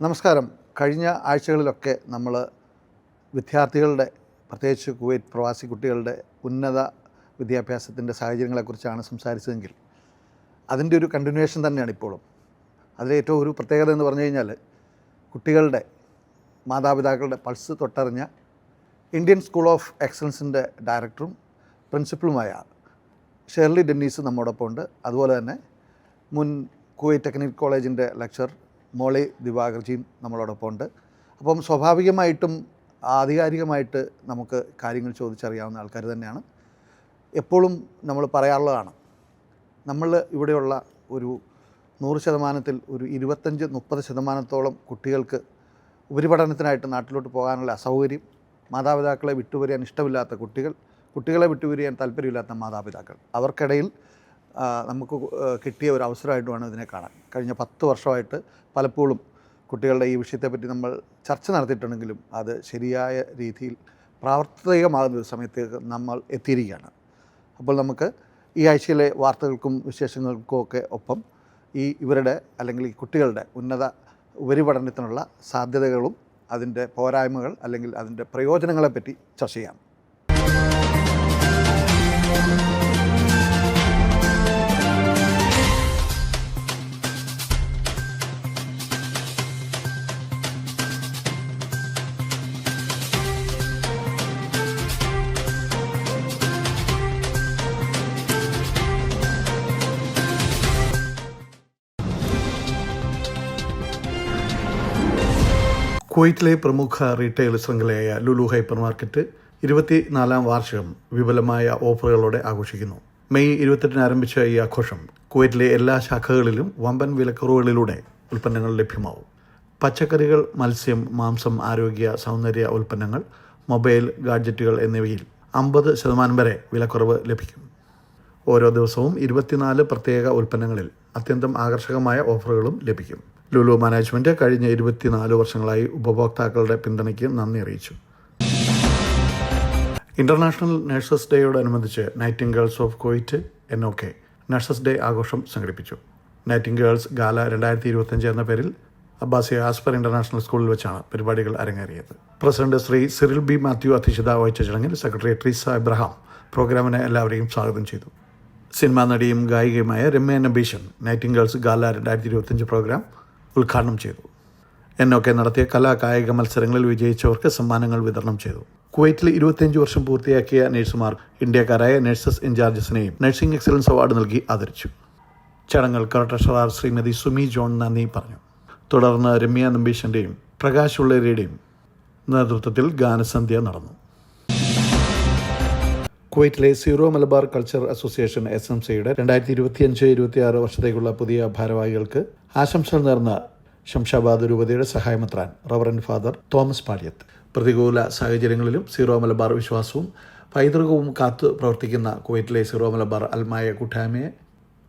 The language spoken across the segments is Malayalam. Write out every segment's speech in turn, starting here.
നമസ്കാരം. കഴിഞ്ഞ ആഴ്ചകളിലൊക്കെ നമ്മൾ വിദ്യാർത്ഥികളുടെ പ്രത്യേകിച്ച് കുവൈറ്റ് പ്രവാസി കുട്ടികളുടെ ഉന്നത വിദ്യാഭ്യാസത്തിന്റെ സാഹചര്യങ്ങളെക്കുറിച്ചാണ് സംസാരിച്ചതെങ്കിൽ അതിന്റെ ഒരു കണ്ടിന്യൂവേഷൻ തന്നെയാണ് ഇപ്പോഴും. അതിലെ ഏറ്റവും ഒരു പ്രത്യേകത എന്ന് പറഞ്ഞു കഴിഞ്ഞാൽ കുട്ടികളുടെ മാതാപിതാക്കളുടെ പൾസ് തൊട്ടറിഞ്ഞ ഇന്ത്യൻ സ്കൂൾ ഓഫ് എക്സലൻസിന്റെ ഡയറക്ടറും പ്രിൻസിപ്പളുമായ ഷെർലി ഡെന്നീസ് നമ്മോടൊപ്പം ഉണ്ട് അതുപോലെ തന്നെ മുൻ കുവൈറ്റ് ടെക്നിക്കൽ കോളേജിന്റെ ലെക്ചർ മോളി ദിവാകർജിയും നമ്മളോടൊപ്പം ഉണ്ട് അപ്പം സ്വാഭാവികമായിട്ടും ആധികാരികമായിട്ട് നമുക്ക് കാര്യങ്ങൾ ചോദിച്ചറിയാവുന്ന ആൾക്കാർ തന്നെയാണ്. എപ്പോഴും നമ്മൾ പറയാറുള്ളതാണ് നമ്മൾ ഇവിടെയുള്ള ഒരു നൂറ് ശതമാനത്തിൽ ഒരു ഇരുപത്തഞ്ച് മുപ്പത് ശതമാനത്തോളം കുട്ടികൾക്ക് ഉപരിപഠനത്തിനായിട്ട് നാട്ടിലോട്ട് പോകാനുള്ള അസൗകര്യം മാതാപിതാക്കളെ വിട്ടുപിരിയാൻ ഇഷ്ടമില്ലാത്ത കുട്ടികൾ കുട്ടികളെ വിട്ടുപിരിയാൻ താല്പര്യമില്ലാത്ത മാതാപിതാക്കൾ അവർക്കിടയിൽ നമുക്ക് കിട്ടിയ ഒരു അവസരമായിട്ട് വേണം ഇതിനെ കാണാൻ. കഴിഞ്ഞ പത്ത് വർഷമായിട്ട് പലപ്പോഴും കുട്ടികളുടെ ഈ വിഷയത്തെപ്പറ്റി നമ്മൾ ചർച്ച നടത്തിയിട്ടുണ്ടെങ്കിലും അത് ശരിയായ രീതിയിൽ പ്രാവർത്തികമാകുന്ന സമയത്തേക്ക് നമ്മൾ എത്തിയിരിക്കുകയാണ്. അപ്പോൾ നമുക്ക് ഈ ആഴ്ചയിലെ വാർത്തകൾക്കും വിശേഷങ്ങൾക്കും ഒക്കെ ഒപ്പം ഈ ഇവരുടെ അല്ലെങ്കിൽ ഈ കുട്ടികളുടെ ഉന്നത ഉപരിപഠനത്തിനുള്ള സാധ്യതകളും അതിന്റെ പോരായ്മകൾ അല്ലെങ്കിൽ അതിന്റെ പ്രയോജനങ്ങളെപ്പറ്റി ചർച്ച ചെയ്യാം. കുവൈറ്റിലെ പ്രമുഖ റീറ്റെയിൽ ശൃംഖലയായ ലുലു ഹൈപ്പർ മാർക്കറ്റ് ഇരുപത്തിനാലാം വാർഷികം വിപുലമായ ഓഫറുകളോടെ ആഘോഷിക്കുന്നു. മെയ് ഇരുപത്തെട്ടിന് ആരംഭിച്ച ഈ ആഘോഷം കുവൈറ്റിലെ എല്ലാ ശാഖകളിലും വമ്പൻ വിലക്കുറവുകളിലൂടെ ഉൽപ്പന്നങ്ങൾ ലഭ്യമാവും. പച്ചക്കറികൾ മത്സ്യം മാംസം ആരോഗ്യ സൗന്ദര്യ ഉൽപ്പന്നങ്ങൾ മൊബൈൽ ഗാഡ്ജറ്റുകൾ എന്നിവയിൽ അമ്പത് ശതമാനം വരെ വിലക്കുറവ് ലഭിക്കും. ഓരോ ദിവസവും ഇരുപത്തിനാല് പ്രത്യേക ഉൽപ്പന്നങ്ങളിൽ അത്യന്തം ആകർഷകമായ ഓഫറുകളും ലഭിക്കും. ലുലു മാനേജ്മെന്റ് കഴിഞ്ഞ ഇരുപത്തിനാല് വർഷങ്ങളായി ഉപഭോക്താക്കളുടെ പിന്തുണയ്ക്ക് നന്ദി അറിയിച്ചു. ഇന്റർനാഷണൽ നഴ്സസ് ഡേയോടനുബന്ധിച്ച് Nightingales of quiet N O K nurses day ആഘോഷം സംഘടിപ്പിച്ചു. നൈറ്റിംഗേൾസ് ഗാല രണ്ടായിരത്തി ഇരുപത്തഞ്ച് എന്ന പേരിൽ അബ്ബാസിയ ആസ്പർ ഇന്റർനാഷണൽ സ്കൂളിൽ വെച്ചാണ് പരിപാടികൾ അരങ്ങേറിയത്. President Shri Cyril B Mathew അധ്യക്ഷത വഹിച്ച ചടങ്ങിൽ സെക്രട്ടറി ട്രീസ എബ്രഹാം പ്രോഗ്രാമിനെ എല്ലാവരെയും സ്വാഗതം ചെയ്തു. സിനിമാ നടിയും ഗായികയുമായ രമ്യ നബീഷൻ നൈറ്റിംഗേൾസ് ഗാല രണ്ടായിരത്തി ഇരുപത്തഞ്ച് പ്രോഗ്രാം ഉദ്ഘാടനം ചെയ്തു. എന്നൊക്കെ നടത്തിയ കലാ കായിക മത്സരങ്ങളിൽ വിജയിച്ചവർക്ക് സമ്മാനങ്ങൾ വിതരണം ചെയ്തു. കുവൈറ്റിൽ ഇരുപത്തിയഞ്ച് വർഷം പൂർത്തിയാക്കിയ നഴ്സുമാർ ഇന്ത്യക്കാരായ നഴ്സസ് ഇൻചാർജസിനെയും നഴ്സിംഗ് എക്സലൻസ് അവാർഡ് നൽകി ആദരിച്ചു. ചടങ്ങുകൾക്ക് ട്രഷറർ ശ്രീമതി സുമി ജോൺ നന്ദി പറഞ്ഞു. തുടർന്ന് രമ്യ നമ്പീശന്റെയും പ്രകാശ് ഉള്ളേരിയുടെയും നേതൃത്വത്തിൽ ഗാനസന്ധ്യ നടന്നു. കുവൈറ്റിലെ Syro Malabar culture association S M സിയുടെ രണ്ടായിരത്തി ഇരുപത്തിയഞ്ച് ഇരുപത്തിയാറ് വർഷത്തേക്കുള്ള പുതിയ ഭാരവാഹികൾക്ക് ആശംസകൾ നേർന്ന ശംഷാബാദ് രൂപതയുടെ സഹായമെത്രാൻ റവറൻ ഫാദർ തോമസ് പാടിയത്ത് പ്രതികൂല സാഹചര്യങ്ങളിലും സീറോ മലബാർ വിശ്വാസവും പൈതൃകവും കാത്തു പ്രവർത്തിക്കുന്ന കുവൈറ്റിലെ സീറോ മലബാർ അൽമായ കുട്ടാമയെ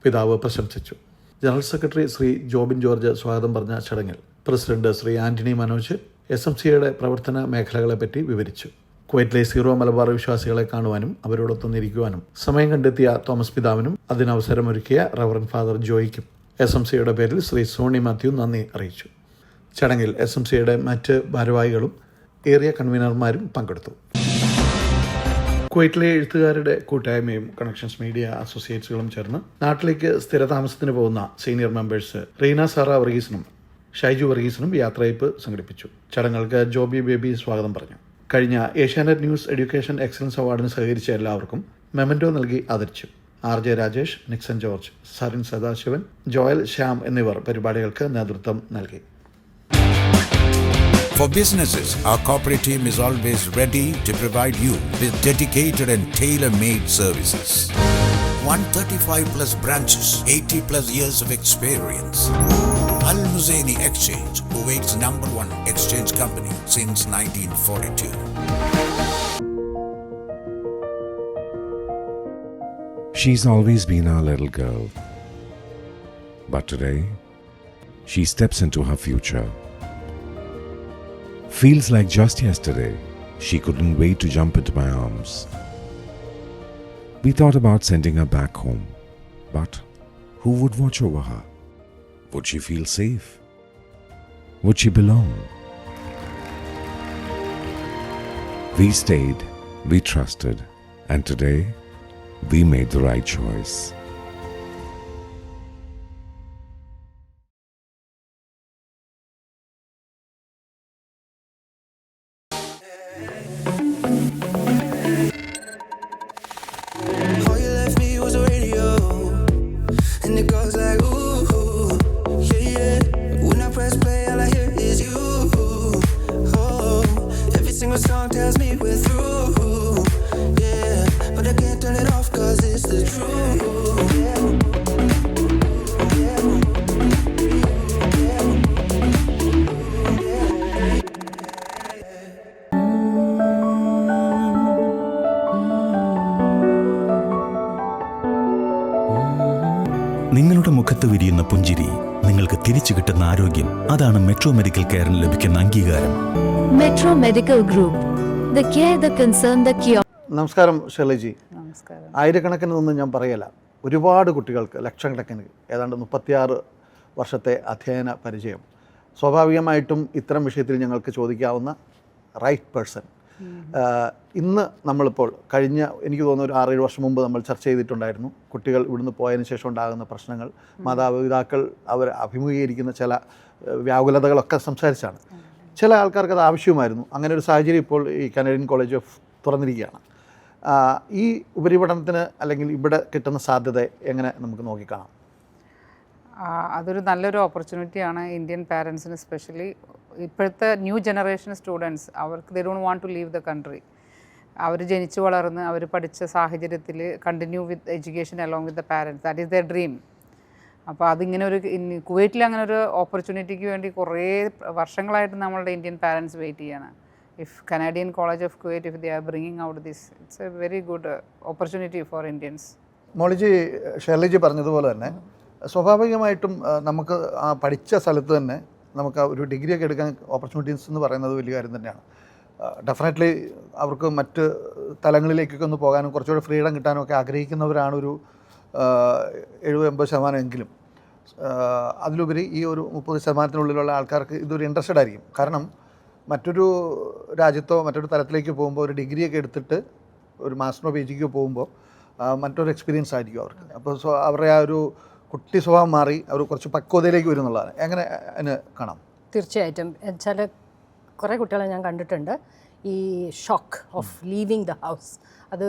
പിതാവ് പ്രശംസിച്ചു. General secretary Shri Jobin George സ്വാഗതം പറഞ്ഞ ചടങ്ങിൽ president Shri Antony Manoj S M സിയുടെ പ്രവർത്തന മേഖലകളെപ്പറ്റി വിവരിച്ചു. കുവൈറ്റിലെ സീറോ മലബാർ വിശ്വാസികളെ കാണുവാനും അവരോടൊത്തുനിരിക്കുവാനും സമയം കണ്ടെത്തിയ തോമസ് പിതാവിനും അതിനവസരമൊരുക്കിയ റവറൻ ഫാദർ ജോയിക്കും. എസ് എം സിയുടെ പേരിൽ ശ്രീ സോണി മാത്യു നന്ദി അറിയിച്ചു. ചടങ്ങിൽ എസ് എം സിയുടെ മറ്റ് ഭാരവാഹികളും ഏറിയ കൺവീനർമാരും പങ്കെടുത്തു. കുവൈറ്റിലെ എഴുത്തുകാരുടെ കൂട്ടായ്മയും കണക്ഷൻസ് മീഡിയ അസോസിയേറ്റ്സുകളും ചേർന്ന് നാട്ടിലേക്ക് സ്ഥിരതാമസത്തിന് പോകുന്ന സീനിയർ മെമ്പേഴ്സ് റീന സാറ വർഗീസിനും ഷൈജു വർഗീസിനും യാത്രയപ്പ് സംഘടിപ്പിച്ചു. ചടങ്ങുകൾക്ക് ജോബി ബേബി സ്വാഗതം പറഞ്ഞു. കഴിഞ്ഞ ഏഷ്യാനെറ്റ് ന്യൂസ് എഡ്യൂക്കേഷൻ എക്സലൻസ് അവാർഡിന് സഹകരിച്ച എല്ലാവർക്കും മെമന്റോ നൽകി ആദരിച്ചു ആർ ജെ രാജേഷ് നിക്സൺ ജോർജ് സരിൻ സദാശിവൻ ജോയൽ ശ്യാം എന്നിവർ പരിപാടികൾക്ക് നേതൃത്വം നൽകി For businesses, our corporate team is always ready to provide you with dedicated and tailor-made services. 135 plus branches, 80 plus years of experience. Al Muzaini Exchange, Kuwait's number one exchange company since 1942. She's always been our little girl. But today, she steps into her future. Feels like just yesterday, she couldn't wait to jump into my arms. We thought about sending her back home, but who would watch over her? Would she feel safe? would she belong? We stayed, we trusted, and today we made the right choice. അതാണ് മെട്രോ മെഡിക്കൽ കെയറിന് ലഭിക്കുന്ന അംഗീകാരം. Metro medical group the care the the cure നമസ്കാരം ഷെർലിജി നമസ്കാരം. ആയിരക്കണക്കിന് ഒന്നും ഞാൻ പറയല ഒരുപാട് കുട്ടികൾക്ക് ലക്ഷക്കണക്കിന് ഏതാണ്ട് മുപ്പത്തിയാറ് വർഷത്തെ അധ്യയന പരിചയം. സ്വാഭാവികമായിട്ടും ഇത്തരം വിഷയത്തിൽ ഞങ്ങൾക്ക് ചോദിക്കാവുന്ന റൈറ്റ് പേഴ്സൺ ഇന്ന് നമ്മളിപ്പോൾ കഴിഞ്ഞ എനിക്ക് തോന്നുന്നു ഒരു ആറേഴ് വർഷം മുമ്പ് നമ്മൾ ചർച്ച ചെയ്തിട്ടുണ്ടായിരുന്നു. കുട്ടികൾ ഇവിടുന്ന് പോയതിന് ശേഷം ഉണ്ടാകുന്ന പ്രശ്നങ്ങൾ. മാതാപിതാക്കൾ അവർ അഭിമുഖീകരിക്കുന്ന ചില വ്യാകുലതകളൊക്കെ സംസാരിച്ചാണ്. ചില ആൾക്കാർക്ക് അത് ആവശ്യമായിരുന്നു അങ്ങനെ ഒരു സാഹചര്യം ഇപ്പോൾ ഈ കനേഡിയൻ കോളേജ് ഓഫ് തുറന്നിരിക്കുകയാണ്. ഈ ഉപരിപഠനത്തിന് അല്ലെങ്കിൽ ഇവിടെ കിട്ടുന്ന സാധ്യത എങ്ങനെ നമുക്ക് നോക്കിക്കാണാം? അതൊരു നല്ലൊരു ഓപ്പർച്യൂണിറ്റിയാണ് ഇന്ത്യൻ പാരൻസിന് സ്പെഷ്യലി ഇപ്പോഴത്തെ ന്യൂ ജനറേഷൻ സ്റ്റുഡൻസ് അവർക്ക് they don't want to leave the country അവർ ജനിച്ചു വളർന്ന് അവർ പഠിച്ച സാഹചര്യത്തിൽ continue with education along with the parents that is the dream അപ്പോൾ അതിങ്ങനെ ഒരു കുവൈറ്റിൽ അങ്ങനെ ഒരു ഓപ്പർച്യൂണിറ്റിക്ക് വേണ്ടി കുറേ വർഷങ്ങളായിട്ട് നമ്മളുടെ ഇന്ത്യൻ പാരൻസ് വെയിറ്റ് ചെയ്യാണ്. If Canadian college of Kuwait if they are bringing out this it's a very good opportunity for Indians Moliji Sherliji പറഞ്ഞതുപോലെ തന്നെ സ്വാഭാവികമായിട്ടും നമുക്ക് ആ പഠിച്ച സ്ഥലത്ത് തന്നെ നമുക്ക് ഒരു ഡിഗ്രിയൊക്കെ എടുക്കാൻ ഓപ്പർച്യൂണിറ്റീസ് എന്ന് പറയുന്നത് വലിയ കാര്യം തന്നെയാണ്. ഡെഫിനറ്റ്ലി അവർക്ക് മറ്റ് തലങ്ങളിലേക്കൊക്കെ ഒന്ന് പോകാനും കുറച്ചുകൂടെ ഫ്രീഡം കിട്ടാനും ഒക്കെ ആഗ്രഹിക്കുന്നവരാണ് ഒരു എഴുപത് എൺപത് ശതമാനം എങ്കിലും. അതിലുപരി ഈ ഒരു മുപ്പത് ശതമാനത്തിനുള്ളിലുള്ള ആൾക്കാർക്ക് ഇതൊരു ഇൻട്രസ്റ്റഡ് ആയിരിക്കും. കാരണം മറ്റൊരു രാജ്യത്തോ മറ്റൊരു തലത്തിലേക്ക് പോകുമ്പോൾ ഒരു ഡിഗ്രിയൊക്കെ എടുത്തിട്ട് ഒരു മാസ്റ്ററോ പി ജിക്കോ പോകുമ്പോൾ മറ്റൊരു എക്സ്പീരിയൻസ് ആയിരിക്കും അവർക്ക്. അപ്പോൾ സോ അവരുടെ ആ ഒരു കുട്ടി സ്വഭാവം മാറി അവർ കുറച്ച് പക്വതയിലേക്ക് വരും എന്നുള്ളതാണ്. എങ്ങനെ അതിന് കാണാം? തീർച്ചയായിട്ടും. ചില കുറേ കുട്ടികളെ ഞാൻ കണ്ടിട്ടുണ്ട്. ഈ shock of leaving the house അത്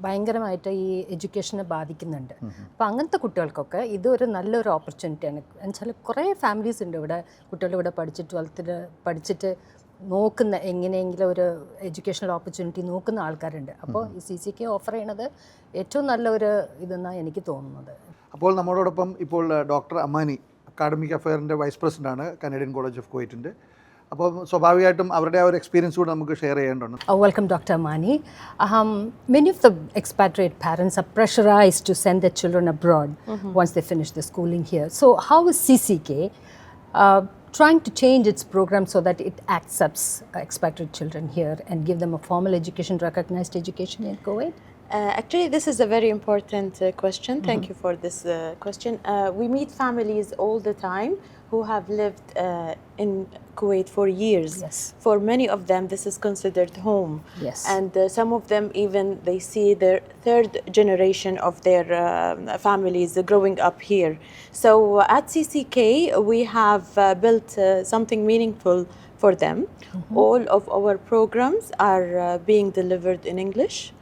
ഭയങ്കരമായിട്ട് ഈ എഡ്യൂക്കേഷനെ ബാധിക്കുന്നുണ്ട്. അപ്പോൾ അങ്ങനത്തെ കുട്ടികൾക്കൊക്കെ ഇതൊരു നല്ലൊരു ഓപ്പർച്യൂണിറ്റിയാണ് എന്നുവെച്ചാൽ കുറേ ഫാമിലീസ് ഉണ്ട് ഇവിടെ കുട്ടികൾ ഇവിടെ പഠിച്ച് ട്വൽത്തിൽ പഠിച്ചിട്ട് നോക്കുന്ന എങ്ങനെയെങ്കിലും ഒരു എഡ്യൂക്കേഷണൽ ഓപ്പർച്യൂണിറ്റി നോക്കുന്ന ആൾക്കാരുണ്ട്. അപ്പോൾ ഈ സി സി കെ ഓഫർ ചെയ്യണത് ഏറ്റവും നല്ലൊരു ഇതെന്നാണ് എനിക്ക് തോന്നുന്നത്. അപ്പോൾ നമ്മളോടൊപ്പം ഇപ്പോൾ ഡോക്ടർ അമാനി അക്കാഡമിക് അഫെയറിന്റെ വൈസ് പ്രസിഡന്റ് ആണ് കനേഡിയൻ കോളേജ് ഓഫ് കോയറ്റിന്റെ അപ്പോൾ സ്വാഭാവികമായിട്ടും അവരുടെ ആ ഒരു എക്സ്പീരിയൻസ് കൂടെ നമുക്ക് ഷെയർ ചെയ്യേണ്ടതുണ്ട്. Welcome doctor Amani um many many of the expatriate parents are pressurized to send their children abroad once they finish schooling schooling here. So, how C CCK uh, trying to change its program so that it accepts uh, expatriate children here and give them a formal education, recognized education in Kuwait? Uh, actually, this is a very important uh, question. Thank you for this uh, question. Uh, we meet families all the time who have lived uh, in Kuwait for years. Yes. For many of them, this is considered home. Yes. And uh, some of them even they see their third generation of their uh, families growing up here. So uh, at CCK, we have uh, built uh, something meaningful for them. All of our programs are uh, being delivered in English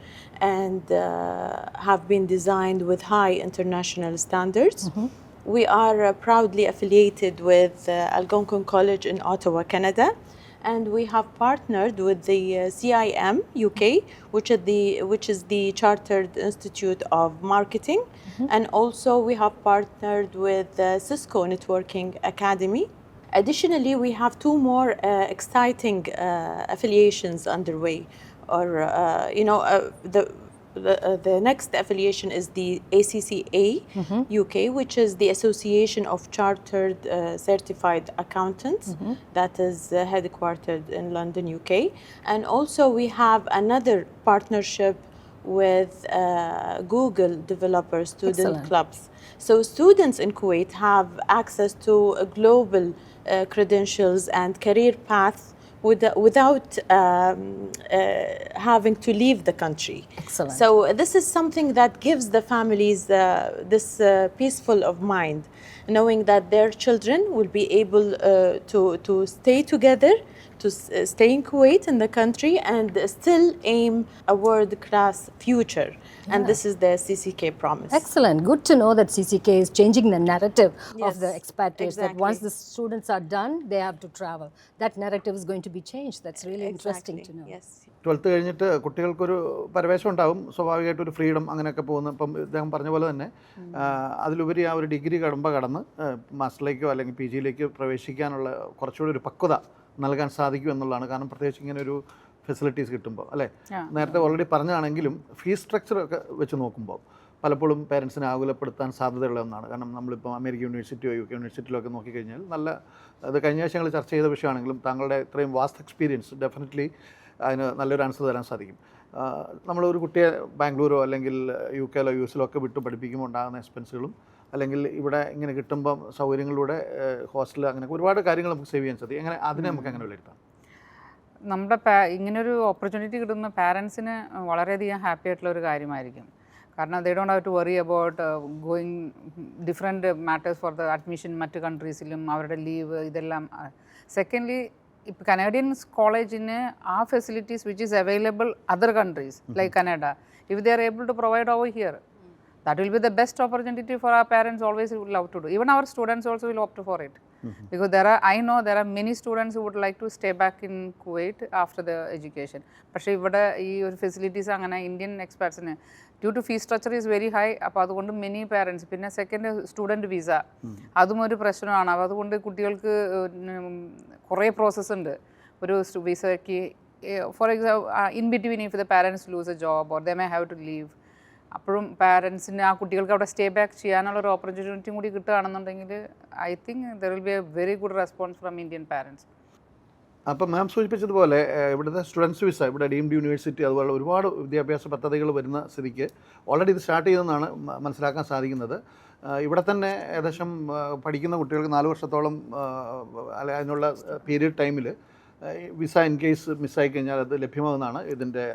and uh, have been designed with high international standards. We are uh, proudly affiliated with uh, Algonquin College in Ottawa, Canada, and we have partnered with the uh, CIM UK, which is the which is the Chartered Institute of Marketing, and also we have partnered with uh, Cisco Networking Academy. Additionally, we have two more uh, exciting uh, affiliations underway, or uh, you know, uh, the the, uh, the next affiliation is the ACCA UK, which is the Association of Chartered uh, Certified Accountants, that is uh, headquartered in London, UK. And also, we have another partnership with uh, Google Developer Student Excellent. Clubs. So, students in Kuwait have access to global uh, credentials and career path with, without um, uh, having to leave the country. Excellent. So this is something that gives the families uh, this uh, peaceful of mind, knowing that their children will be able uh, to to stay together, to uh, stay in Kuwait in the country, and still aim a world-class future. And this is their CCK promise. Excellent. Good to know that CCK is changing the narrative of the expatriates. That once the students are done, they have to travel. That narrative is going to be changed. That's really interesting to know. Yes. Twelfth കഴിഞ്ഞിട്ട് കുട്ടികൾക്കൊരു പരവേശം ഉണ്ടാവും സ്വാഭാവികമായിട്ട് ഒരു ഫ്രീഡം അങ്ങനെയൊക്കെ പോകുന്നു ഇപ്പം ഇദ്ദേഹം പറഞ്ഞ പോലെ തന്നെ അതിലുപരി ആ ഒരു ഡിഗ്രി കടമ്പ കടന്ന് മാസ്റ്ററിലേക്കോ അല്ലെങ്കിൽ പി ജിയിലേക്കോ പ്രവേശിക്കാനുള്ള കുറച്ചുകൂടി ഒരു പക്വത നൽകാൻ സാധിക്കും എന്നുള്ളതാണ് കാരണം പ്രത്യേകിച്ച് ഇങ്ങനെ ഒരു ഫെസിലിറ്റീസ് കിട്ടുമ്പോൾ അല്ലേ? നേരത്തെ ഓൾറെഡി പറഞ്ഞാണെങ്കിലും ഫീസ് സ്ട്രക്ചർ ഒക്കെ വെച്ച് നോക്കുമ്പോൾ പലപ്പോഴും പേരൻസിനെ ആകുലപ്പെടുത്താൻ സാധ്യതയുള്ള ഒന്നാണ്. കാരണം നമ്മളിപ്പോൾ അമേരിക്ക യൂണിവേഴ്സിറ്റിയോ യു കെ യൂണിവേഴ്സിറ്റിയിലോ ഒക്കെ നോക്കിക്കഴിഞ്ഞാൽ നല്ല അത് കഴിഞ്ഞ ആഴ്ച ഞങ്ങൾ ചർച്ച ചെയ്ത വിഷയമാണെങ്കിലും താങ്കളുടെ ഇത്രയും വാസ്റ്റ് എക്സ്പീരിയൻസ് ഡെഫിനറ്റ്ലി അതിന് നല്ലൊരു ആൻസർ തരാൻ സാധിക്കും. നമ്മളൊരു കുട്ടിയെ ബാംഗ്ലൂരോ അല്ലെങ്കിൽ യു കെയിലോ യു എസിലോ ഒക്കെ വിട്ട് പഠിപ്പിക്കുമ്പോൾ ഉണ്ടാകുന്ന എക്സ്പെൻസുകളും അല്ലെങ്കിൽ ഇവിടെ ഇങ്ങനെ കിട്ടുമ്പം സൗകര്യങ്ങളിലൂടെ ഹോസ്റ്റൽ അങ്ങനെ ഒരുപാട് കാര്യങ്ങൾ നമുക്ക് സേവ് ചെയ്യാൻ സാധിക്കും. അങ്ങനെ അതിനെ നമുക്ക് അങ്ങനെ വിലയിരുത്താം? നമ്മുടെ പാ ഇങ്ങനൊരു ഓപ്പർച്യൂണിറ്റി കിട്ടുന്ന പാരൻസിന് വളരെയധികം ഹാപ്പി ആയിട്ടുള്ള ഒരു കാര്യമായിരിക്കും. കാരണം they don't have to worry about going different matters for the admission മറ്റ് കൺട്രീസിലും അവരുടെ ലീവ് ഇതെല്ലാം. സെക്കൻഡ്ലി ഇപ്പോൾ കനേഡിയൻസ് കോളേജിന് ആ facilities which is available other countries like Canada if they are able to provide over here that will be the best opportunity for our parents always love to do do. Our students also will opt for for it because there are i know there are many students who would like to stay back in kuwait after the education. പക്ഷേ ഇവിടെ ഈ ഒരു ഫെസിലിറ്റീസ് അങ്ങനെ Indian എക്സ്പേർട്സിന് due to fees structure is very high അപ്പോൾ അതുകൊണ്ട് മെനി പാരൻസ് പിന്നെ സെക്കൻഡ് സ്റ്റുഡന്റ് വിസ അതും ഒരു പ്രശ്നമാണ്. അപ്പോൾ അതുകൊണ്ട് കുട്ടികൾക്ക് കുറേ പ്രോസസ്സ് ഉണ്ട്. ഒരു വിസയ്ക്ക് for example in between if the parents lose a job or the may have to leave അപ്പോഴും പാരൻസിന് ആ കുട്ടികൾക്ക് അവിടെ സ്റ്റേ ബാക്ക് ചെയ്യാനുള്ള ഒരു ഓപ്പർച്യൂണിറ്റിയും കൂടി കിട്ടുകയാണെന്നുണ്ടെങ്കിൽ I think there will be a very good response from Indian parents അപ്പം മാം സൂചിപ്പിച്ചതുപോലെ ഇവിടുത്തെ സ്റ്റുഡൻസ് വിസ ഇവിടെ ഡീംഡ് യൂണിവേഴ്സിറ്റി അതുപോലെ ഒരുപാട് വിദ്യാഭ്യാസ പദ്ധതികൾ വരുന്ന സ്ഥിതിക്ക് ഓൾറെഡി ഇത് സ്റ്റാർട്ട് ചെയ്തെന്നാണ് മനസ്സിലാക്കാൻ സാധിക്കുന്നത്. ഇവിടെ തന്നെ ഏകദേശം പഠിക്കുന്ന കുട്ടികൾക്ക് നാല് വർഷത്തോളം അല്ല അതിനുള്ള പീരീഡ് ടൈമിൽ വിസ ഇൻ കേസ് മിസ്സായി കഴിഞ്ഞാൽ അത് ലഭ്യമാകുന്നതാണ് ഇതിന്റെ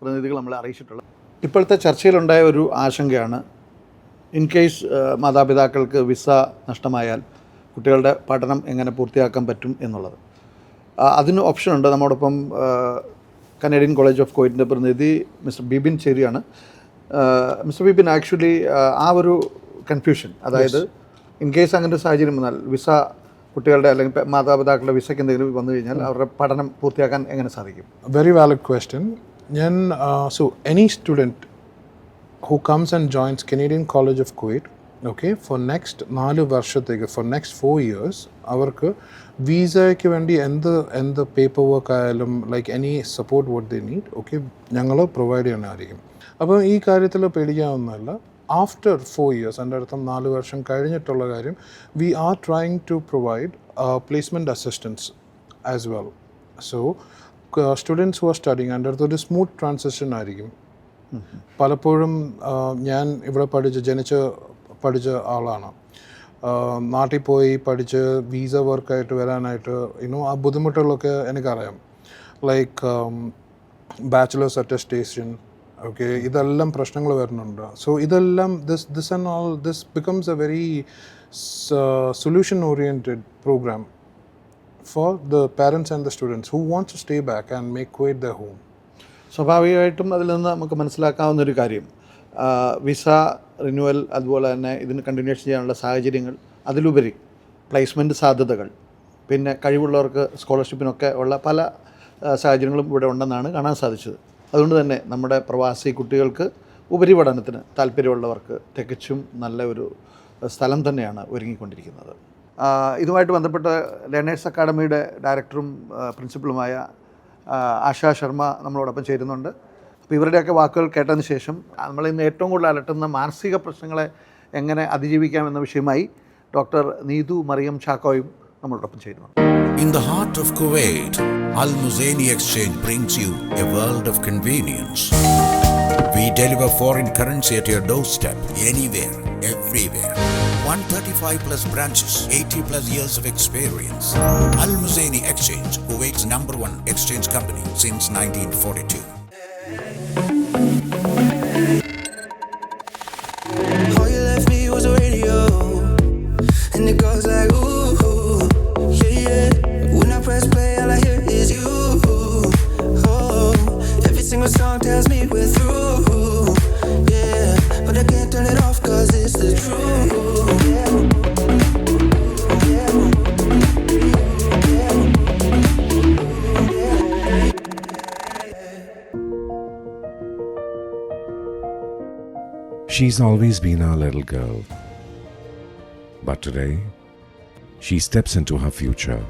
പ്രതിനിധികൾ നമ്മളെ അറിയിച്ചിട്ടുള്ളത്. ഇപ്പോഴത്തെ ചർച്ചയിലുണ്ടായ ഒരു ആശങ്കയാണ്. ഇൻ കേസ് മാതാപിതാക്കൾക്ക് വിസ നഷ്ടമായാൽ കുട്ടികളുടെ പഠനം എങ്ങനെ പൂർത്തിയാക്കാൻ പറ്റും എന്നുള്ളത്. അതിന് ഓപ്ഷൻ ഉണ്ട് നമ്മോടൊപ്പം കനേഡിയൻ കോളേജ് ഓഫ് കോയിറ്റിന്റെ പ്രതിനിധി മിസ്റ്റർ ബിബിൻ ചേരിയാണ്. മിസ്റ്റർ ബിബിൻ ആക്ച്വലി ആ ഒരു കൺഫ്യൂഷൻ അതായത് ഇൻ കേസ് അങ്ങനെ ഒരു സാഹചര്യം വന്നാൽ വിസ കുട്ടികളുടെ അല്ലെങ്കിൽ മാതാപിതാക്കളുടെ വിസയ്ക്ക് എന്തെങ്കിലും വന്നു കഴിഞ്ഞാൽ അവരുടെ പഠനം പൂർത്തിയാക്കാൻ എങ്ങനെ സാധിക്കും? Very valid question. Then, so any student who comes and joins Canadian college of Kuwait okay for next നാല് വർഷത്തേക്ക് ഫോർ നെക്സ്റ്റ് ഫോർ ഇയേഴ്സ് അവർക്ക് വിസയ്ക്ക് വേണ്ടി എന്ത് എന്ത് പേപ്പർ വർക്ക് ആയാലും like any support what they need okay ഞങ്ങൾ പ്രൊവൈഡ് ചെയ്യണമായിരിക്കും അപ്പോൾ ഈ കാര്യത്തിൽ പേടിക്കാവുന്നതല്ല ആഫ്റ്റർ ഫോർ ഇയേഴ്സ് എന്റെ അർത്ഥം നാല് വർഷം കഴിഞ്ഞിട്ടുള്ള കാര്യം we are trying to provide placement assistance as well so students who are studying അതിന്റെ അടുത്ത് ഒരു സ്മൂത്ത് ട്രാൻസിഷൻ ആയിരിക്കും. പലപ്പോഴും ഞാൻ ഇവിടെ പഠിച്ച് ജനിച്ച് പഠിച്ച ആളാണ്. നാട്ടിൽ പോയി പഠിച്ച് വീസ വർക്കായിട്ട് വരാനായിട്ട് ഇനോ ആ ബുദ്ധിമുട്ടുകളൊക്കെ എനിക്കറിയാം. ലൈക്ക് ബാച്ചിലേഴ്സ് അറ്റസ്റ്റേഷൻ ഓക്കെ ഇതെല്ലാം പ്രശ്നങ്ങൾ വരുന്നുണ്ട്. സോ ഇതെല്ലാം this this and all this becomes a very solution oriented program for the parents and the students who want to stay back and make Kuwait their home. സ്വാഭാവികമായിട്ടും അതിൽ നിന്ന് നമുക്ക് മനസ്സിലാക്കാവുന്ന ഒരു കാര്യം വിസ റിന്യൂവൽ അതുപോലെ തന്നെ ഇതിന് കണ്ടിന്യൂഷൻ ചെയ്യാനുള്ള സാഹചര്യങ്ങൾ അതിലുപരി പ്ലേസ്മെന്റ് സാധ്യതകൾ പിന്നെ കഴിവുള്ളവർക്ക് സ്കോളർഷിപ്പിനൊക്കെ ഉള്ള പല സാഹചര്യങ്ങളും ഇവിടെ ഉണ്ടെന്നാണ് കാണാൻ സാധിച്ചത് അതുകൊണ്ട് തന്നെ നമ്മുടെ പ്രവാസി കുട്ടികൾക്ക് ഉപരിപഠനത്തിന് താല്പര്യമുള്ളവർക്ക് തികച്ചും നല്ല ഒരു സ്ഥലം തന്നെയാണ് ഒരുങ്ങിക്കൊണ്ടിരിക്കുന്നത് ഇതുമായിട്ട് ബന്ധപ്പെട്ട ലേണേഴ്സ് അക്കാഡമിയുടെ ഡയറക്ടറും പ്രിൻസിപ്പളുമായ ആശ ആശാ ശർമ്മ നമ്മളോടൊപ്പം ചേരുന്നുണ്ട് അപ്പോൾ ഇവരുടെയൊക്കെ വാക്കുകൾ കേട്ടതിന് ശേഷം നമ്മൾ ഇന്ന് ഏറ്റവും കൂടുതൽ അലട്ടുന്ന മാനസിക പ്രശ്നങ്ങളെ എങ്ങനെ അതിജീവിക്കാം എന്ന വിഷയമായി ഡോക്ടർ നീതു മറിയം ചാക്കോയും നമ്മളോടൊപ്പം ചേരുന്നു In the heart of Kuwait, Al Muzaini Exchange brings you a world of convenience. We deliver foreign currency at your doorstep, anywhere, everywhere. 135 plus branches, 80 plus years of experience. Al Muzaini Exchange, Kuwait's number one exchange company since 1942. All you left me was a radio, and it goes like ooh, play, all I hear is you. Oh, every single song tells me we're through, She's always been our little girl. But today, she steps into her future.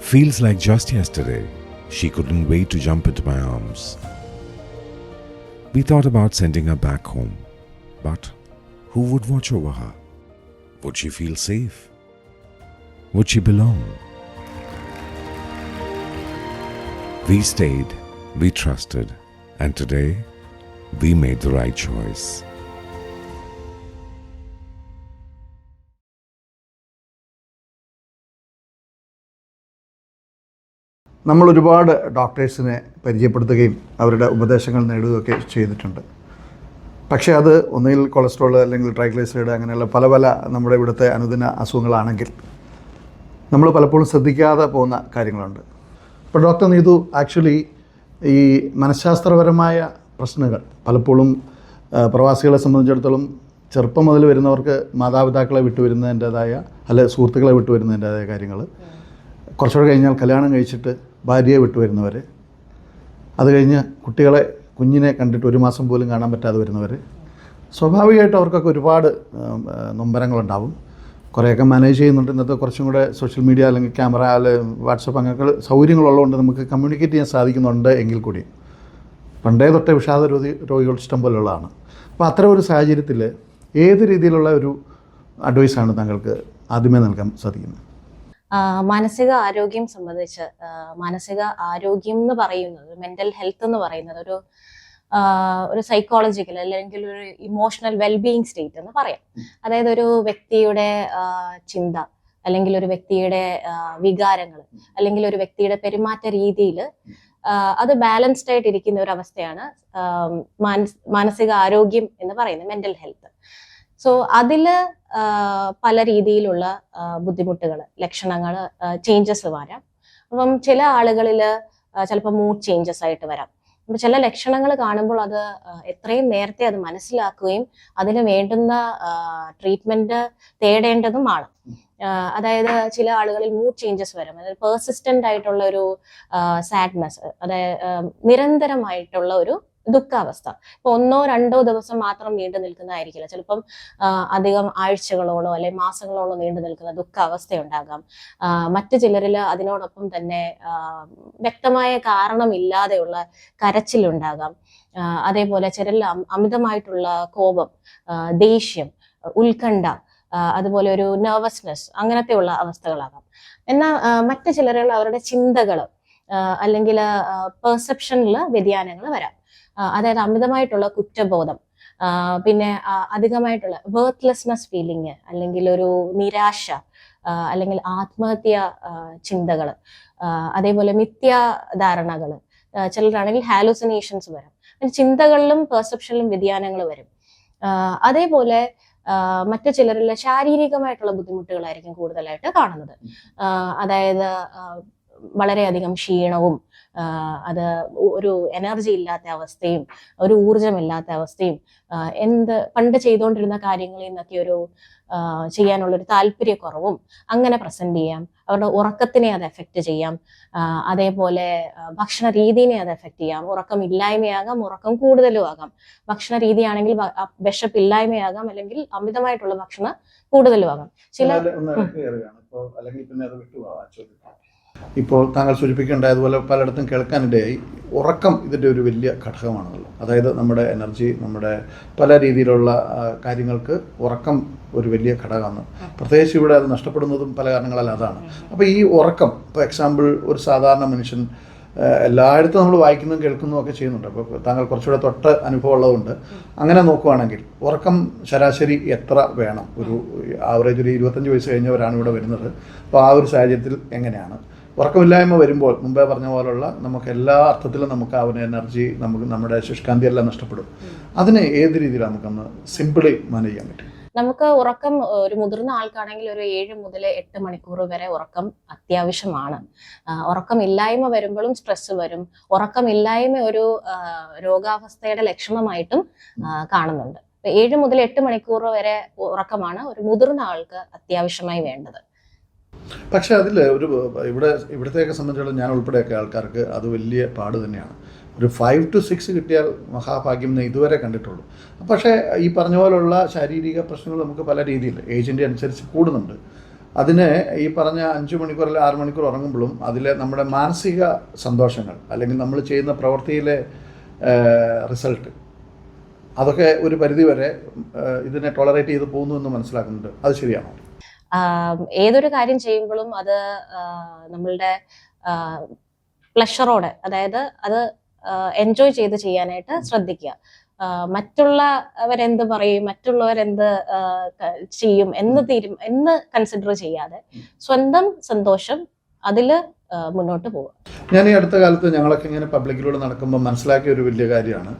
Feels like just yesterday, she couldn't wait to jump into my arms. We thought about sending her back home. But who would watch over her? Would she feel safe? Would she belong? We stayed, we trusted, and today, we made the right choice. നമ്മൾ ഒരുപാട് ഡോക്ടേഴ്സിനെ പരിചയപ്പെടുത്തുകയും അവരുടെ ഉപദേശങ്ങൾ നേടുകയൊക്കെ ചെയ്തിട്ടുണ്ട് പക്ഷേ അത് ഒന്നുകിൽ കൊളസ്ട്രോൾ അല്ലെങ്കിൽ ട്രൈഗ്ലൈസൈഡ് അങ്ങനെയുള്ള പല പല നമ്മുടെ ഇവിടുത്തെ അനുദിന അസുഖങ്ങളാണെങ്കിൽ നമ്മൾ പലപ്പോഴും ശ്രദ്ധിക്കാതെ പോകുന്ന കാര്യങ്ങളുണ്ട് ഇപ്പോൾ ഡോക്ടർ നീതു ആക്ച്വലി ഈ മനഃശാസ്ത്രപരമായ പ്രശ്നങ്ങൾ. പലപ്പോഴും പ്രവാസികളെ സംബന്ധിച്ചിടത്തോളം ചെറുപ്പം മുതൽ വരുന്നവർക്ക് മാതാപിതാക്കളെ വിട്ടുവരുന്നതിന്റെതായ അല്ലെ സുഹൃത്തുക്കളെ വിട്ടുവരുന്നതിന്റെതായ കാര്യങ്ങൾ. കുറച്ചുകൂടെ കഴിഞ്ഞാൽ കല്യാണം കഴിച്ചിട്ട് ഭാര്യയെ വിട്ടുവരുന്നവർ. അത് കഴിഞ്ഞ് കുട്ടികളെ കുഞ്ഞിനെ കണ്ടിട്ട് ഒരു മാസം പോലും കാണാൻ പറ്റാതെ വരുന്നവർ. സ്വാഭാവികമായിട്ട് അവർക്കൊക്കെ ഒരുപാട് നൊമ്പരങ്ങളുണ്ടാവും. കുറേയൊക്കെ മാനേജ് ചെയ്യുന്നുണ്ട്. ഇന്നത്തെ കുറച്ചും കൂടെ സോഷ്യൽ മീഡിയ അല്ലെങ്കിൽ ക്യാമറ അല്ലെങ്കിൽ വാട്സപ്പ് അങ്ങനെയൊക്കെ സൗകര്യങ്ങളുള്ളതുകൊണ്ട് നമുക്ക് കമ്മ്യൂണിക്കേറ്റ് ചെയ്യാൻ സാധിക്കുന്നുണ്ട് എങ്കിൽ കൂടി. പണ്ടേ തൊട്ടേ വിഷാദ രോഗി രോഗികൾ ഇഷ്ടം പോലെയുള്ളതാണ് അപ്പോൾ അത്തരം ഒരു സാഹചര്യത്തിൽ ഏത് രീതിയിലുള്ള ഒരു അഡ്വൈസാണ് താങ്കൾക്ക് ആദ്യമേ നൽകാൻ സാധിക്കുന്നത്? മാനസിക ആരോഗ്യം സംബന്ധിച്ച് മാനസിക ആരോഗ്യം എന്ന് പറയുന്നത് മെന്റൽ ഹെൽത്ത് എന്ന് പറയുന്നത് ഒരു ഒരു സൈക്കോളജിക്കൽ അല്ലെങ്കിൽ ഒരു ഇമോഷണൽ വെൽബീയിങ് സ്റ്റേറ്റ് എന്ന് പറയാം. അതായത് ഒരു വ്യക്തിയുടെ ചിന്ത അല്ലെങ്കിൽ ഒരു വ്യക്തിയുടെ വികാരങ്ങൾ അല്ലെങ്കിൽ ഒരു വ്യക്തിയുടെ പെരുമാറ്റ രീതിയിൽ അത് ബാലൻസ്ഡ് ആയിട്ട് ഇരിക്കുന്ന ഒരു അവസ്ഥയാണ് മാനസിക ആരോഗ്യം എന്ന് പറയുന്നത് മെന്റൽ ഹെൽത്ത് സോ അതിൽ പല രീതിയിലുള്ള ബുദ്ധിമുട്ടുകൾ ലക്ഷണങ്ങൾ ചേഞ്ചസ് വരാം. അപ്പം ചില ആളുകളിൽ ചിലപ്പോൾ മൂഡ് ചേഞ്ചസ് ആയിട്ട് വരാം. അപ്പം ചില ലക്ഷണങ്ങൾ കാണുമ്പോൾ അത് എത്രയും നേരത്തെ അത് മനസ്സിലാക്കുകയും അതിന് വേണ്ടുന്ന ട്രീറ്റ്മെന്റ് തേടേണ്ടതുമാണ്. അതായത് ചില ആളുകളിൽ മൂഡ് ചേഞ്ചസ് വരും. അതായത് പേഴ്സിസ്റ്റന്റ് ആയിട്ടുള്ള ഒരു സാഡ്നെസ് അതായത് നിരന്തരമായിട്ടുള്ള ഒരു ദുഃഖാവസ്ഥ. ഇപ്പൊ ഒന്നോ രണ്ടോ ദിവസം മാത്രം നീണ്ടു നിൽക്കുന്നതായിരിക്കില്ല. ചിലപ്പം അധികം ആഴ്ചകളോളോ അല്ലെ മാസങ്ങളോളോ നീണ്ടു നിൽക്കുന്ന ദുഃഖാവസ്ഥ ഉണ്ടാകാം മറ്റു ചിലരിൽ അതിനോടൊപ്പം തന്നെ വ്യക്തമായ കാരണമില്ലാതെയുള്ള കരച്ചിലുണ്ടാകാം. അതേപോലെ ചിലരിൽ അമിതമായിട്ടുള്ള കോപം ദേഷ്യം ഉത്കണ്ഠ അതുപോലെ ഒരു നെർവസ്നെസ് അങ്ങനത്തെയുള്ള അവസ്ഥകളാകാം. എന്നാൽ മറ്റു ചിലരുള്ള അവരുടെ ചിന്തകൾ അല്ലെങ്കിൽ പെർസെപ്ഷനിൽ വ്യതിയാനങ്ങൾ വരാം. അതായത് അമിതമായിട്ടുള്ള കുറ്റബോധം പിന്നെ അധികമായിട്ടുള്ള വേർത്ത്ലെസ്നെസ് ഫീലിംഗ് അല്ലെങ്കിൽ ഒരു നിരാശ അല്ലെങ്കിൽ ആത്മഹത്യ ചിന്തകൾ അതേപോലെ മിഥ്യാധാരണകൾ ചിലരാണെങ്കിൽ ഹാലൂസിനേഷൻസ് വരാം. ചിന്തകളിലും പെർസെപ്ഷനിലും വ്യതിയാനങ്ങൾ വരും. അതേപോലെ മറ്റു ചിലരിൽ ശാരീരികമായിട്ടുള്ള ബുദ്ധിമുട്ടുകളായിരിക്കും കൂടുതലായിട്ട് കാണുന്നത്. അതായത് വളരെയധികം ക്ഷീണവും അത് ഒരു എനർജി ഇല്ലാത്ത അവസ്ഥയും ഒരു ഊർജമില്ലാത്ത അവസ്ഥയും എന്ത് പണ്ട് ചെയ്തുകൊണ്ടിരുന്ന കാര്യങ്ങളിൽ നിന്നൊക്കെ ഒരു ചെയ്യാനുള്ള ഒരു താല്പര്യക്കുറവും അങ്ങനെ പ്രസന്റ് ചെയ്യാം. അവരുടെ ഉറക്കത്തിനെ അത് എഫക്റ്റ് ചെയ്യാം. അതേപോലെ ഭക്ഷണ രീതിനെ അത് എഫക്റ്റ് ചെയ്യാം. ഉറക്കം ഇല്ലായ്മയാകാം ഉറക്കം കൂടുതലും ആകാം. ഭക്ഷണ രീതിയാണെങ്കിൽ വിശപ്പില്ലായ്മയാകാം അല്ലെങ്കിൽ അമിതമായിട്ടുള്ള ഭക്ഷണം കൂടുതലും ആകാം. ചില അല്ലെങ്കിൽ പിന്നെ അത് വിട്ടുപോകാം ഇപ്പോൾ താങ്കൾ സൂചിപ്പിക്കേണ്ടതുപോലെ പലയിടത്തും കേൾക്കാനിടയായി. ഉറക്കം ഇതിന്റെ ഒരു വലിയ ഘടകമാണല്ലോ അതായത് നമ്മുടെ എനർജി നമ്മുടെ പല രീതിയിലുള്ള കാര്യങ്ങൾക്ക് ഉറക്കം ഒരു വലിയ ഘടകമാണ്. പ്രത്യേകിച്ച് ഇവിടെ അത് നഷ്ടപ്പെടുന്നതും പല കാരണങ്ങളാൽ അതാണ്. അപ്പോൾ ഈ ഉറക്കം ഇപ്പോൾ എക്സാമ്പിൾ ഒരു സാധാരണ മനുഷ്യൻ എല്ലായിടത്തും നമ്മൾ വായിക്കുന്നതും കേൾക്കുന്നതും ഒക്കെ ചെയ്യുന്നുണ്ട്. അപ്പോൾ താങ്കൾ കുറച്ചുകൂടെ തൊട്ട് അനുഭവം ഉള്ളതുകൊണ്ട് അങ്ങനെ നോക്കുവാണെങ്കിൽ ഉറക്കം ശരാശരി എത്ര വേണം? ഒരു ആവറേജ് ഒരു ഇരുപത്തഞ്ച് വയസ്സ് കഴിഞ്ഞവരാണ് ഇവിടെ വരുന്നത്. അപ്പോൾ ആ ഒരു സാഹചര്യത്തിൽ എങ്ങനെയാണ്? ഉറക്കമില്ലായ്മ വരുമ്പോൾ മുമ്പേ പറഞ്ഞ പോലുള്ള നമുക്ക് എല്ലാ അർത്ഥത്തിലും നമുക്ക് ആ ഒരു എനർജി നമുക്ക് നമ്മുടെ ശുഷ്കാന്തി എല്ലാം നഷ്ടപ്പെടും അതിനെ ഏത് രീതിയിൽ നമുക്കൊന്ന് സിമ്പിളി മാനേജ് ചെയ്യാൻ പറ്റും നമുക്ക് ഉറക്കം ഒരു മുതിർന്ന ആൾക്കാണെങ്കിൽ ഒരു ഏഴ് മുതൽ എട്ട് മണിക്കൂർ വരെ ഉറക്കം അത്യാവശ്യമാണ്. ഉറക്കം ഉറക്കമില്ലായ്മ വരുമ്പോഴും സ്ട്രെസ് വരും. ഉറക്കം ഉറക്കമില്ലായ്മ ഒരു രോഗാവസ്ഥയുടെ ലക്ഷണമായിട്ടും കാണുന്നുണ്ട്. ഏഴ് മുതൽ എട്ട് മണിക്കൂർ വരെ ഉറക്കമാണ് ഒരു മുതിർന്ന ആൾക്ക് അത്യാവശ്യമായി വേണ്ടത്. പക്ഷേ അതിൽ ഒരു ഇവിടെ ഇവിടത്തെയൊക്കെ സംബന്ധിച്ചിടത്തോളം ഞാൻ ഉൾപ്പെടെയൊക്കെ ആൾക്കാർക്ക് അത് വലിയ പാട് തന്നെയാണ്. ഒരു ഫൈവ് ടു സിക്സ് കിട്ടിയാൽ മഹാഭാഗ്യം എന്ന് ഇതുവരെ കണ്ടിട്ടുള്ളൂ. പക്ഷേ ഈ പറഞ്ഞ പോലുള്ള ശാരീരിക പ്രശ്നങ്ങൾ നമുക്ക് പല രീതിയിൽ ഏജിന്റെ അനുസരിച്ച് കൂടുന്നുണ്ട്. അതിന് ഈ പറഞ്ഞ അഞ്ച് മണിക്കൂർ അല്ലെങ്കിൽ ആറ് മണിക്കൂർ ഉറങ്ങുമ്പോഴും അതിലെ നമ്മുടെ മാനസിക സന്തോഷങ്ങൾ അല്ലെങ്കിൽ നമ്മൾ ചെയ്യുന്ന പ്രവൃത്തിയിലെ റിസൾട്ട് അതൊക്കെ ഒരു പരിധിവരെ ഇതിനെ ടോളറേറ്റ് ചെയ്ത് പോകുന്നു എന്ന് മനസ്സിലാക്കുന്നുണ്ട്. അത് ശരിയാണോ? ഏതൊരു കാര്യം ചെയ്യുമ്പോഴും അത് നമ്മളുടെ പ്ലഷറോടെ അതായത് അത് എൻജോയ് ചെയ്ത് ചെയ്യാനായിട്ട് ശ്രദ്ധിക്കുക. മറ്റുള്ളവരെന്ത് പറയും മറ്റുള്ളവരെന്ത് ചെയ്യും എന്ന് തീരും എന്ന് കൺസിഡർ ചെയ്യാതെ സ്വന്തം സന്തോഷം അതിൽ മുന്നോട്ട് പോവുക. ഞാൻ ഈ അടുത്ത കാലത്ത് ഞങ്ങളൊക്കെ ഇങ്ങനെ പബ്ലിക്കിലൂടെ നടക്കുമ്പോൾ മനസ്സിലാക്കിയ ഒരു വലിയ കാര്യമാണ്.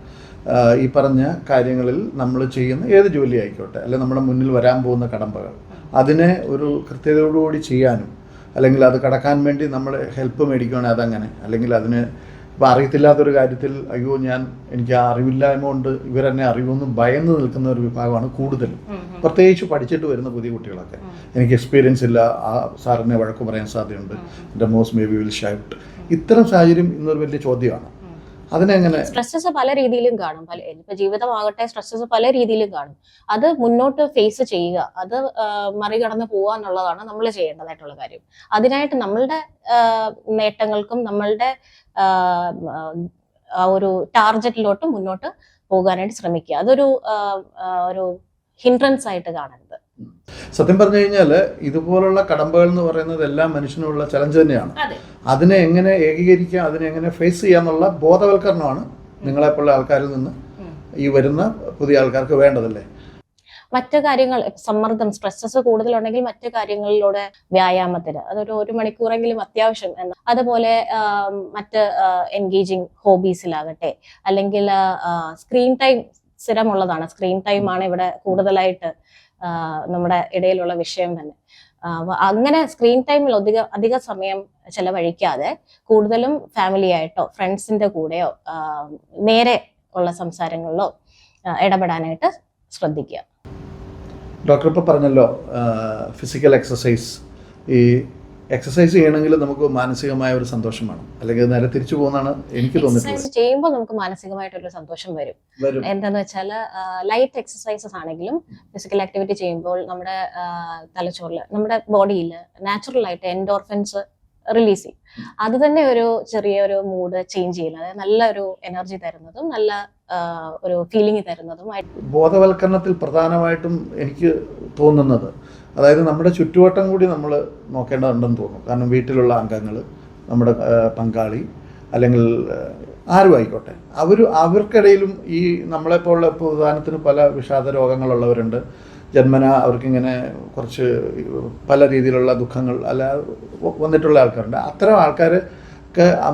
ഈ പറഞ്ഞ കാര്യങ്ങളിൽ നമ്മൾ ചെയ്യുന്ന ഏത് ജോലി ആയിക്കോട്ടെ അല്ലെങ്കിൽ നമ്മുടെ മുന്നിൽ വരാൻ പോകുന്ന കടമ്പകൾ. അതിനെ ഒരു കൃത്യതയോടുകൂടി ചെയ്യാനും അല്ലെങ്കിൽ അത് കടക്കാൻ വേണ്ടി നമ്മൾ ഹെൽപ്പ് മേടിക്കുകയാണെങ്കിൽ അതങ്ങനെ. അല്ലെങ്കിൽ അതിന് ഇപ്പോൾ അറിയത്തില്ലാത്തൊരു കാര്യത്തിൽ അയ്യോ ഞാൻ എനിക്ക് ആ അറിവില്ലായ്മ കൊണ്ട് ഇവരെന്നെ അറിവൊന്നും ഭയന്ന് നിൽക്കുന്ന ഒരു വിഭാഗമാണ് കൂടുതലും. പ്രത്യേകിച്ച് പഠിച്ചിട്ട് വരുന്ന പുതിയ കുട്ടികളൊക്കെ. എനിക്ക് എക്സ്പീരിയൻസ് ഇല്ല. ആ സാറിനെ വഴക്ക് പറയാൻ സാധ്യതയുണ്ട്. എന്റെ most may be will shout ഇത്തരം സാഹചര്യം ഇന്നൊരു വലിയ ചോദ്യമാണ്. അതിനെങ്ങനെ? സ്ട്രെസ്സസ് പല രീതിയിലും കാണും. പല ഇപ്പൊ ജീവിതമാകട്ടെ സ്ട്രെസ്സസ് പല രീതിയിലും കാണും. അത് മുന്നോട്ട് ഫേസ് ചെയ്യുക. അത് മറികടന്ന് പോവുക എന്നുള്ളതാണ് നമ്മൾ ചെയ്യേണ്ടതായിട്ടുള്ള കാര്യം. അതിനായിട്ട് നമ്മളുടെ നേട്ടങ്ങൾക്കും നമ്മളുടെ ഒരു ടാർജറ്റിലോട്ട് മുന്നോട്ട് പോകാനായിട്ട് ശ്രമിക്കുക. അതൊരു ഒരു ഹിൻഡ്രൻസ് ആയിട്ട് കാണരുത്. സത്യം പറഞ്ഞു കഴിഞ്ഞാൽ ഇതുപോലുള്ള കടമ്പകൾ എന്ന് പറയുന്നത് എല്ലാ മനുഷ്യനുള്ള ചലഞ്ച് തന്നെയാണ്. അതിനെ എങ്ങനെ ഏകീകരിക്കാം അതിനെ എങ്ങനെ ഫേസ് ചെയ്യാന്നുള്ള ബോധവൽക്കരണമാണ് നിങ്ങളെപ്പോലുള്ള ആൾക്കാരിൽ നിന്ന് ഈ വരുന്ന പുതിയ ആൾക്കാർക്ക് വേണ്ടതല്ലേ? മറ്റു കാര്യങ്ങൾ സമ്മർദ്ദം സ്ട്രെസ്സസ് കൂടുതലുണ്ടെങ്കിൽ മറ്റു കാര്യങ്ങളിലൂടെ വ്യായാമത്തിന്. അതൊരു ഒരു മണിക്കൂറെങ്കിലും അത്യാവശ്യം എന്ന്. അതുപോലെ മറ്റ് എൻഗേജിങ് ഹോബീസിലാകട്ടെ അല്ലെങ്കിൽ സ്ക്രീൻ ടൈം സ്ഥിരമുള്ളതാണ്. സ്ക്രീൻ ടൈം ആണ് ഇവിടെ കൂടുതലായിട്ട് നമ്മുടെ ഇടയിലുള്ള വിഷയം തന്നെ. അങ്ങനെ സ്ക്രീൻ ടൈമിൽ അധിക അധിക സമയം ചെലവഴിക്കാതെ കൂടുതലും ഫാമിലി ആയിട്ടോ ഫ്രണ്ട്സിന്റെ കൂടെയോ നേരെ ഉള്ള സംസാരങ്ങളിലോ ഇടപെടാനായിട്ട് ശ്രദ്ധിക്കുക. ഡോക്ടർ ഇപ്പോൾ പറഞ്ഞല്ലോ ഫിസിക്കൽ എക്സസൈസ് ഈ എക്സസൈസ് ചെയ്യണമെങ്കിൽ നമുക്ക് മാനസികമായ ഒരു സന്തോഷം വേണം. അല്ലെങ്കിൽ നേരെ തിരിച്ചു പോകുന്നതാണ് എനിക്ക് തോന്നിയത് എക്സസൈസ് ചെയ്യുമ്പോൾ നമുക്ക് മാനസികമായിട്ടൊരു സന്തോഷം വരും. എന്താന്ന് വെച്ചാൽ ലൈറ്റ് എക്സസൈസസ് ആണെങ്കിലും ഫിസിക്കൽ ആക്ടിവിറ്റി ചെയ്യുമ്പോൾ നമ്മുടെ തലച്ചോറിൽ നമ്മുടെ ബോഡിയിൽ നാച്ചുറൽ ആയിട്ട് എൻഡോർഫൻസ് റിലീസ് ചെയ്യും. അത് തന്നെ ഒരു ചെറിയ ഒരു മൂഡ് ചേഞ്ച് ചെയ്യുന്നത് അതായത് നല്ലൊരു എനർജി തരുന്നതും നല്ല ഒരു ഫീലിംഗ് തരുന്നതും ബോധവൽക്കരണത്തിൽ പ്രധാനമായിട്ടും എനിക്ക് തോന്നുന്നത് അതായത് നമ്മുടെ ചുറ്റുവട്ടം കൂടി നമ്മൾ നോക്കേണ്ടതുണ്ടെന്ന് തോന്നും കാരണം വീട്ടിലുള്ള അംഗങ്ങൾ നമ്മുടെ പങ്കാളി അല്ലെങ്കിൽ ആരും ആയിക്കോട്ടെ. അവർ അവർക്കിടയിലും ഈ നമ്മളെപ്പോലുള്ള ഉദാഹരണത്തിന് പല വിഷാദ രോഗങ്ങളുള്ളവരുണ്ട്. ജന്മന അവർക്കിങ്ങനെ കുറച്ച് പല രീതിയിലുള്ള ദുഃഖങ്ങൾ അല്ല വന്നിട്ടുള്ള ആൾക്കാരുണ്ട്. അത്തരം ആൾക്കാർ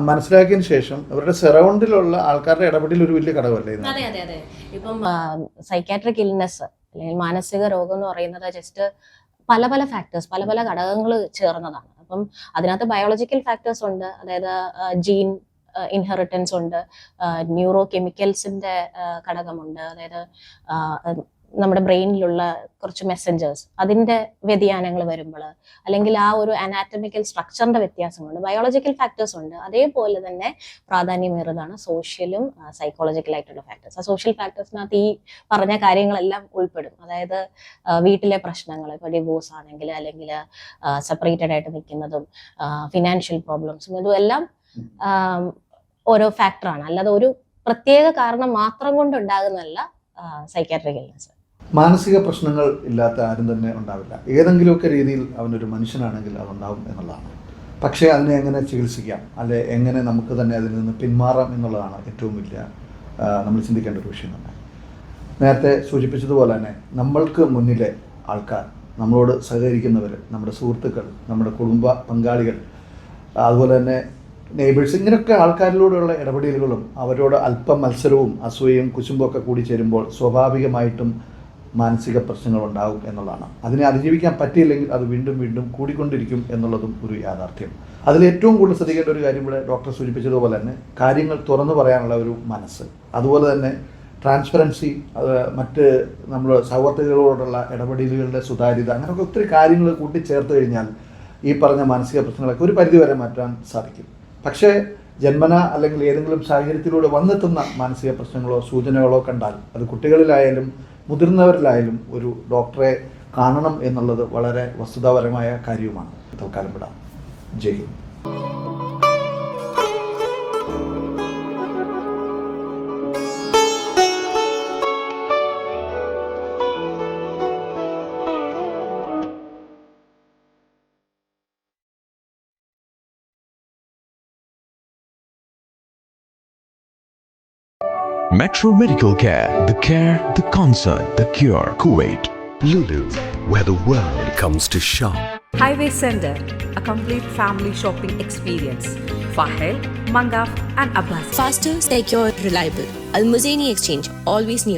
മനസ്സിലാക്കിയതിന് ശേഷം അവരുടെ സെറൗണ്ടിലുള്ള ആൾക്കാരുടെ ഇടപെടൽ ഒരു വലിയ ഘടകമല്ലേ അതെ അതെ അതെ. ഇപ്പം സൈക്കാട്രിക് ഇൽനെസ് അല്ലെങ്കിൽ മാനസിക രോഗം എന്ന് പറയുന്നത് ജസ്റ്റ് പല പല ഫാക്ടേഴ്സ് പല പല ഘടകങ്ങൾ ചേർന്നതാണ്. അപ്പം അതിനകത്ത് ബയോളജിക്കൽ ഫാക്ടേഴ്സ് ഉണ്ട്. അതായത് ജീൻ ഇൻഹെറിറ്റൻസ് ഉണ്ട്. ന്യൂറോ കെമിക്കൽസിന്റെ ഘടകമുണ്ട്. അതായത് നമ്മുടെ ബ്രെയിനിലുള്ള കുറച്ച് മെസ്സഞ്ചേഴ്സ് അതിന്റെ വ്യതിയാനങ്ങൾ വരുമ്പോൾ അല്ലെങ്കിൽ ആ ഒരു അനാറ്റമിക്കൽ സ്ട്രക്ചറിന്റെ വ്യത്യാസമുണ്ട് ബയോളജിക്കൽ ഫാക്ടേഴ്സ് ഉണ്ട്. അതേപോലെ തന്നെ പ്രാധാന്യമേറുന്നതാണ് സോഷ്യലും സൈക്കോളജിക്കൽ ആയിട്ടുള്ള ഫാക്ടേഴ്സ് ആ സോഷ്യൽ ഫാക്ടേഴ്സിനകത്ത് ഈ പറഞ്ഞ കാര്യങ്ങളെല്ലാം ഉൾപ്പെടും. അതായത് വീട്ടിലെ പ്രശ്നങ്ങൾ ഇപ്പോൾ ഡിവോഴ്സ് ആണെങ്കിൽ അല്ലെങ്കിൽ സെപ്പറേറ്റഡ് ആയിട്ട് നിൽക്കുന്നതും ഫിനാൻഷ്യൽ പ്രോബ്ലംസും ഇതും എല്ലാം ആം, ഓരോ ഫാക്ടറാണ് അല്ലാതെ ഒരു പ്രത്യേക കാരണം മാത്രം കൊണ്ടുണ്ടാകുന്നതല്ല സൈക്കാട്രിക് ഇൽനസ് മാനസിക പ്രശ്നങ്ങൾ ഇല്ലാത്ത ആരും തന്നെ ഉണ്ടാവില്ല. ഏതെങ്കിലുമൊക്കെ രീതിയിൽ അവനൊരു മനുഷ്യനാണെങ്കിൽ അതുണ്ടാവും എന്നുള്ളതാണ്. പക്ഷേ അതിനെ എങ്ങനെ ചികിത്സിക്കാം? അല്ലെ എങ്ങനെ നമുക്ക് തന്നെ അതിൽ നിന്ന് പിന്മാറാം എന്നുള്ളതാണ് ഏറ്റവും വലിയ നമ്മൾ ചിന്തിക്കേണ്ട ഒരു വിഷയം തന്നെ. നേരത്തെ സൂചിപ്പിച്ചതുപോലെ തന്നെ നമ്മൾക്ക് മുന്നിലെ ആൾക്കാർ നമ്മളോട് സഹകരിക്കുന്നവർ നമ്മുടെ സുഹൃത്തുക്കൾ നമ്മുടെ കുടുംബ പങ്കാളികൾ അതുപോലെ തന്നെ നെയ്ബേഴ്സ് ഇങ്ങനെയൊക്കെ ആൾക്കാരിലൂടെയുള്ള ഇടപെടലുകളും അവരോട് അല്പം മത്സരവും അസൂയയും കുശുമ്പൊക്കെ കൂടി ചേരുമ്പോൾ സ്വാഭാവികമായിട്ടും മാനസിക പ്രശ്നങ്ങൾ ഉണ്ടാകും എന്നുള്ളതാണ്. അതിനെ അതിജീവിക്കാൻ പറ്റിയില്ലെങ്കിൽ അത് വീണ്ടും വീണ്ടും കൂടിക്കൊണ്ടിരിക്കും എന്നുള്ളതും ഒരു യാഥാർത്ഥ്യം. അതിൽ ഏറ്റവും കൂടുതൽ ശ്രദ്ധിക്കേണ്ട ഒരു കാര്യം ഇവിടെ ഡോക്ടർ സൂചിപ്പിച്ചതുപോലെ തന്നെ കാര്യങ്ങൾ തുറന്നു പറയാനുള്ള ഒരു മനസ്സ്. അതുപോലെ തന്നെ ട്രാൻസ്പെറൻസി അത് മറ്റ് നമ്മൾ സൗഹൃദങ്ങളോടുള്ള ഇടപെടലുകളുടെ സുതാര്യത അങ്ങനെയൊക്കെ ഒത്തിരി കാര്യങ്ങൾ കൂട്ടിച്ചേർത്ത് കഴിഞ്ഞാൽ ഈ പറഞ്ഞ മാനസിക പ്രശ്നങ്ങളൊക്കെ ഒരു പരിധിവരെ മാറ്റാൻ സാധിക്കും. പക്ഷേ ജന്മന അല്ലെങ്കിൽ ഏതെങ്കിലും സാഹചര്യത്തിലൂടെ വന്നെത്തുന്ന മാനസിക പ്രശ്നങ്ങളോ സൂചനകളോ കണ്ടാൽ അത് കുട്ടികളിലായാലും മുതിർന്നവരിലായാലും ഒരു ഡോക്ടറെ കാണണം എന്നുള്ളത് വളരെ വസ്തുതാപരമായ കാര്യവുമാണ്. തൽക്കാലം വിടാം. ജയ് Hind. Metro Medical Care, the care, the concern, the cure. Kuwait. Lulu, where the world comes to shop. Highway Center, a complete family shopping experience. Fahel, Mangaf, and Abbas. Faster, secure, reliable. Al Muzaini Exchange, always near